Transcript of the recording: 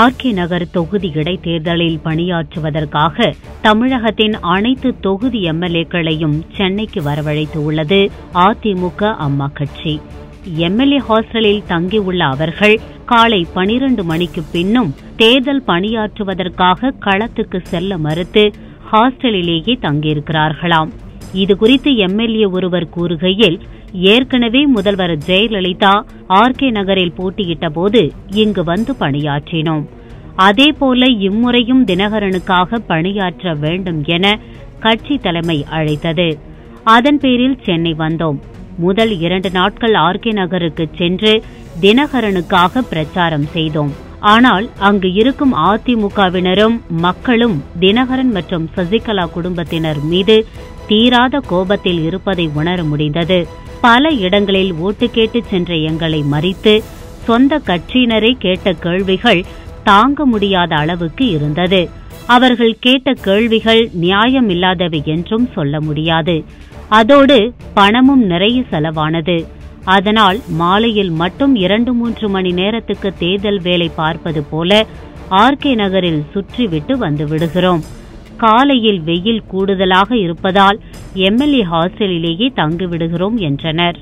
R K நகர் தொகுதி இடைத்தேர்தலில் பணியாற்றுவதற்காக தமிழகத்தின் அனைத்து தொகுதி எம்எல்ஏக்களையும் சென்னைக்கு வரவழைத்துள்ளது அதிமுக அம்மா கட்சி. எம்எல்ஏ ஹாஸ்டலில் தங்கியுள்ள அவர்கள் காலை பனிரண்டு மணிக்கு பின்னும் தேர்தல் பணியாற்றுவதற்காக களத்துக்கு செல்ல மறுத்து ஹாஸ்டலிலேயே தங்கியிருக்கிறார்களாம். இதுகுறித்து எம்எல்ஏ ஒருவர் கூறுகையில் ஏற்கனவே முதல்வர் ஜெயலலிதா ஆர் கே நகரில் போட்டியிட்ட போது இங்கு வந்து பணியாற்றினோம். அதேபோல இம்முறையும் தினகரனுக்காக பணியாற்ற வேண்டும் என கட்சி தலைமை அழைத்தது. அதன் பேரில் சென்னை வந்தோம். முதல் இரண்டு நாட்கள் ஆர் கே நகருக்கு சென்று தினகரனுக்காக பிரச்சாரம் செய்தோம். ஆனால் அங்கு இருக்கும் அதிமுகவினரும் மக்களும் தினகரன் மற்றும் சசிகலா குடும்பத்தினர் மீது தீராத கோபத்தில் இருப்பதை உணர முடிந்தது. பல இடங்களில் ஓட்டு கேட்டு சென்ற எங்களை மறித்து சொந்த கட்சியினரை கேட்ட கேள்விகள் தாங்க முடியாத அளவுக்கு இருந்தது. அவர்கள் கேட்ட கேள்விகள் நியாயமில்லாதவை என்றும் சொல்ல முடியாது. அதோடு பணமும் நிறைய செலவானது. அதனால் மாலையில் மட்டும் இரண்டு மூன்று மணி நேரத்துக்கு தேர்தல் வேலை பார்ப்பது போல ஆர்கே நகரில் சுற்றிவிட்டு வந்து விடுகிறோம். காலையில் வெயில் கூடுதலாக இருப்பதால் எம்எல்ஏ ஹாஸ்டலிலேயே தங்கிவிடுகிறோம் என்றனர்.